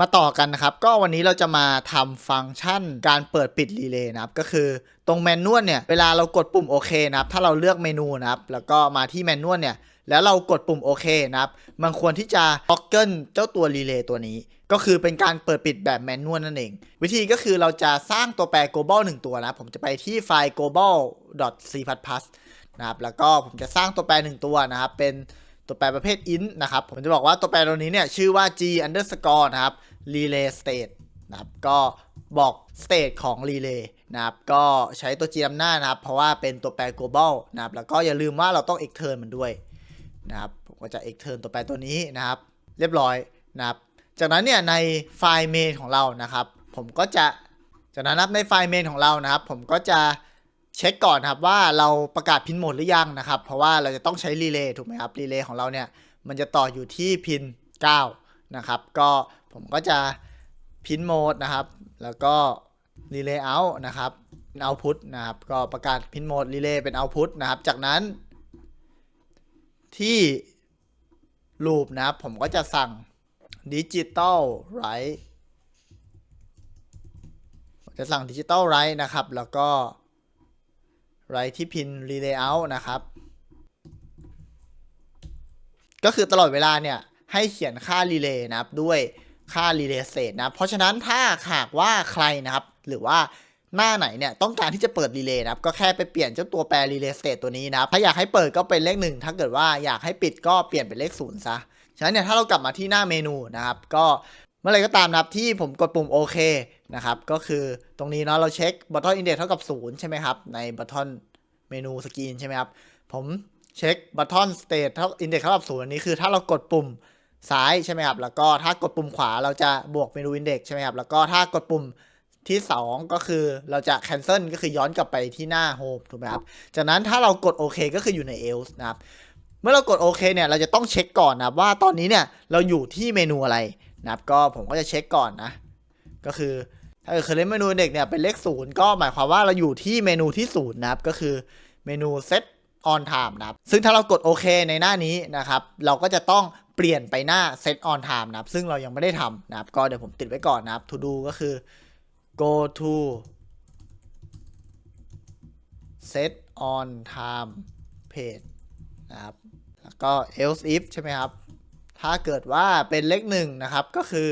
มาต่อกันนะครับ ก็วันนี้เราจะมาทำฟังก์ชันการเปิดปิดรีเลย์นะครับ ก็คือตรงแมนนวลเนี่ย เวลาเรากดปุ่มโอเคนะครับ ถ้าเราเลือกเมนูนะครับ แล้วก็มาที่แมนนวลเนี่ย แล้วเรากดปุ่มโอเคนะครับ มันควรที่จะล็อกเกิลเจ้าตัวรีเลย์ตัวนี้ ก็คือเป็นการเปิดปิดแบบแมนนวลนั่นเอง วิธีก็คือเราจะสร้างตัวแปร global หนึ่งตัวนะผมจะไปที่ไฟล์ global c p l u s นะครับ แล้วก็ผมจะสร้างตัวแปรหนึ่งตัวนะครับ เป็น ตัวแปรประเภท int นะครับ ผมจะบอกว่าตัวแปรตัวนี้เนี่ยชื่อว่า g underscore นะครับ relay state นะครับ ก็บอก state ของ relay นะครับ ก็ใช้ตัว g นำหน้านะครับ เพราะว่าเป็นตัวแปร global นะครับ แล้วก็อย่าลืมว่าเราต้อง extern มันด้วยนะครับ ผมก็จะ extern ตัวแปรตัวนี้นะครับ เรียบร้อยนะครับ จากนั้นเนี่ยในไฟล์ main ของเรานะครับ ผมก็จะ จากนั้นนะครับในไฟล์ main ของเรานะครับ ผมก็จะ เช็คก่อนครับว่าเราประกาศพินโหมดหรือยังนะครับ เพราะว่าเราจะต้องใช้รีเลย์ถูกไหมครับรีเลย์ของเราเนี่ยมันจะต่ออยู่ที่พิน 9 นะครับ ก็ผมก็จะพินโหมดนะครับ แล้วก็รีเลย์เอานะครับเป็นเอาพุตนะครับ ก็ประกาศพินโหมดรีเลย์เป็นเอาพุตนะครับ จากนั้น ที่ลูปนะครับ ผมก็จะสั่งดิจิตอลไรจะสั่งดิจิตอลไรนะครับ แล้วก็ ไรที่พินรีเลย์เอานะครับ ก็คือตลอดเวลาเนี่ย ให้เขียนค่ารีเลย์นะครับ ด้วยค่ารีเลย์เศษนะ เพราะฉะนั้นถ้าหากว่าใครนะครับ หรือว่าหน้าไหนเนี่ย ต้องการที่จะเปิดรีเลย์นะครับ ก็แค่ไปเปลี่ยนเจ้าตัวแปรรีเลย์เศษตัวนี้นะครับ ถ้าอยากให้เปิดก็เป็นเลขหนึ่งถ้าเกิดว่าอยากให้ปิดก็เปลี่ยนเป็นเลขศูนย์ซะ ฉะนั้นเนี่ยถ้าเรากลับมาที่หน้าเมนูนะครับ ก็ มื่อไรก็ตามนะครับที่ผมกดปุ่มโอเคนะครับ ก็คือตรงนี้เนาะเราเช็ค button index เท่ากับ 0 ใช่ไหมครับ ใน button เมนูสกรีนใช่ไหมครับ ผมเช็ค button state เท่า index เท่ากับ0อันนี้คือถ้าเรากดปุ่มซ้ายใช่ไหมครับ แล้วก็ถ้ากดปุ่มขวาเราจะบวกเมนู index ใช่ไหมครับ แล้วก็ถ้ากดปุ่มที่ 2 ก็คือเราจะ cancel ก็คือย้อนกลับไปที่หน้า home ถูกไหมครับ จากนั้นถ้าเรากดโอเคก็คืออยู่ใน else นะครับ เมื่อเรากดโอเคเนี่ยเราจะต้องเช็คก่อนนะว่าตอนนี้เนี่ยเราอยู่ที่เมนูอะไร นะครับก็ผมก็จะเช็คก่อนนะ ก็คือ ถ้าเกิดเคยเล่นเมนูเด็กเนี่ยเป็นเลขศูนย์ก็หมายความว่าเราอยู่ที่เมนูที่ศูนย์นะครับ ก็คือเมนู set on time นะครับ ซึ่งถ้าเรากดโอเคในหน้านี้นะครับ เราก็จะต้องเปลี่ยนไปหน้า set on time นะครับ ซึ่งเรายังไม่ได้ทำนะครับ ก็เดี๋ยวผมติดไว้ก่อนนะครับ to do ก็คือ go to set on time page นะครับ แล้วก็ else if ใช่ไหมครับ ถ้าเกิดว่าเป็นเลขหนึ่งนะครับก็คือ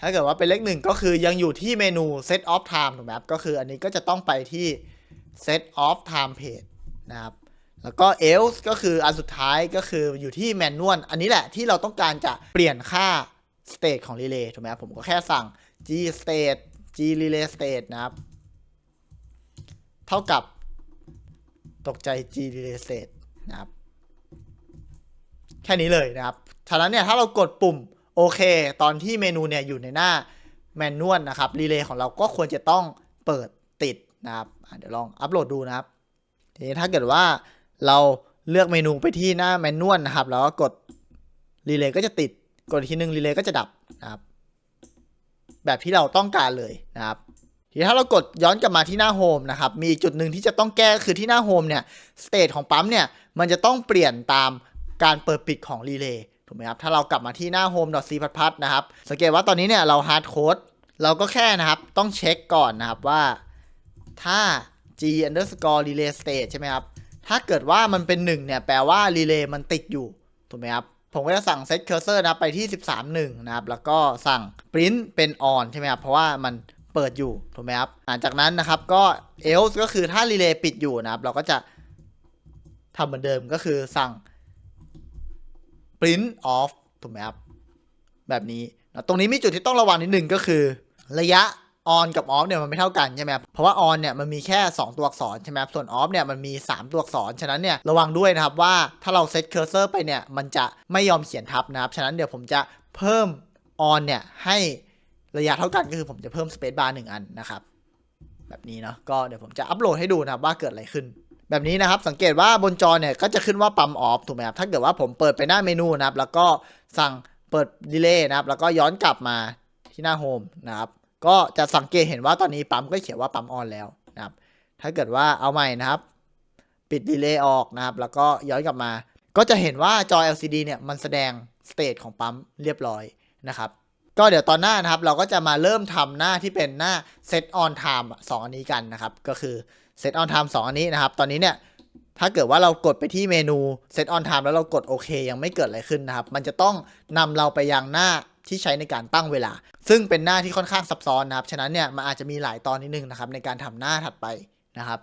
ถ้าเกิดว่าเป็นเลขหนึ่งก็คือยังอยู่ที่เมนู set of time ถูกไหมครับก็คืออันนี้ก็จะต้องไปที่ set of time page นะครับแล้วก็ else ก็คืออันสุดท้ายก็คืออยู่ที่ manual อันนี้แหละที่เราต้องการจะเปลี่ยนค่า state ของ relay ถูกไหมครับผมก็แค่สั่ง g state g relay state นะครับ เท่ากับตกใจ g relay state นะครับ แค่นี้เลยนะครับ ฉะนั้นเนี่ยถ้าเรากดปุ่มโอเค ตอนที่เมนูเนี่ยอยู่ในหน้าแมนนวลนะครับรีเลย์ของเราก็ควรจะต้องเปิดติดนะครับเดี๋ยวลองอัปโหลดดูนะครับ ทีนี้ถ้าเกิดว่าเราเลือกเมนูไปที่หน้าแมนนวลนะครับ แล้วก็กดรีเลย์ก็จะติด กดอีกทีนึงรีเลย์ก็จะดับนะครับ แบบที่เราต้องการเลยนะครับ ทีนี้ถ้าเรากดย้อนกลับมาที่หน้าโฮมนะครับ มีอีกจุดหนึ่งที่จะต้องแก้คือที่หน้าโฮมเนี่ยสเตทของปั๊มเนี่ยมันจะต้องเปลี่ยนตามการเปิดปิดของรีเลย์ ถูกไหมครับ ถ้าเรากลับมาที่หน้า home.c พัดพัดนะครับ สังเกตว่าตอนนี้เนี่ยเรา hard code เราก็แค่นะครับ ต้องเช็คก่อนนะครับว่าถ้า g underscore relay state ใช่ไหมครับ ถ้าเกิดว่ามันเป็น 1 เนี่ย แปลว่า relay มันติดอยู่ ถูกไหมครับ ผมก็จะสั่ง set cursor นะครับ ไปที่ 13.1 นะครับ แล้วก็สั่ง print เป็น on ใช่ไหมครับ เพราะว่ามันเปิดอยู่ ถูกไหมครับ หลังจากนั้นนะครับ ก็ else ก็คือถ้า relay ปิดอยู่นะครับ เราก็จะทำเหมือนเดิมก็คือสั่ง print off ถูกไหมครับ แบบนี้นะตรงนี้มีจุดที่ต้องระวังนิดหนึ่งก็คือ ระยะ on กับ off เนี่ยมันไม่เท่ากันใช่ไหมครับ เพราะว่า on เนี่ยมันมีแค่ 2 ตัวอักษรใช่ไหมครับ ส่วน off เนี่ยมันมี 3 ตัวอักษร ฉะนั้นเนี่ยระวังด้วยนะครับว่าถ้าเราเซตเคอร์เซอร์ไปเนี่ยมันจะไม่ยอมเขียนทับนะครับ ฉะนั้นเดี๋ยวผมจะเพิ่ม on เนี่ยให้ระยะเท่ากันก็คือผมจะเพิ่ม space bar หนึ่งอันนะครับ แบบนี้เนาะ ก็เดี๋ยวผมจะอัปโหลดให้ดูนะครับว่าเกิดอะไรขึ้น แบบนี้นะครับสังเกตว่าบนจอเนี่ยก็จะขึ้นว่าปั๊มออฟถูกไหมครับถ้าเกิดว่าผมเปิดไปหน้าเมนูนะครับ แล้วก็สั่งเปิดดีเลย์นะครับ แล้วก็ย้อนกลับมาที่หน้าโฮมนะครับ ก็จะสังเกตเห็นว่าตอนนี้ปั๊มก็เขียนว่าปั๊มออนแล้วนะครับ ถ้าเกิดว่าเอาใหม่นะครับ ปิดดีเลย์ออกนะครับ แล้วก็ย้อนกลับมา ก็จะเห็นว่าจอ LCD เนี่ยมันแสดงสเตทของปั๊มเรียบร้อยนะครับก็เดี๋ยวตอนหน้านะครับ เราก็จะมาเริ่มทำหน้าที่เป็นหน้า set on time อะสองอันนี้กันนะครับ ก็คือ set on time สองอันนี้นะครับ ตอนนี้เนี่ยถ้าเกิดว่าเรากดไปที่เมนู set on time แล้วเรากดโอเคยังไม่เกิดอะไรขึ้นนะครับ มันจะต้องนำเราไปยังหน้าที่ใช้ในการตั้งเวลา ซึ่งเป็นหน้าที่ค่อนข้างซับซ้อนนะครับ ฉะนั้นเนี่ยมันอาจจะมีหลายตอนนิดนึงนะครับในการทำหน้าถัดไปนะครับ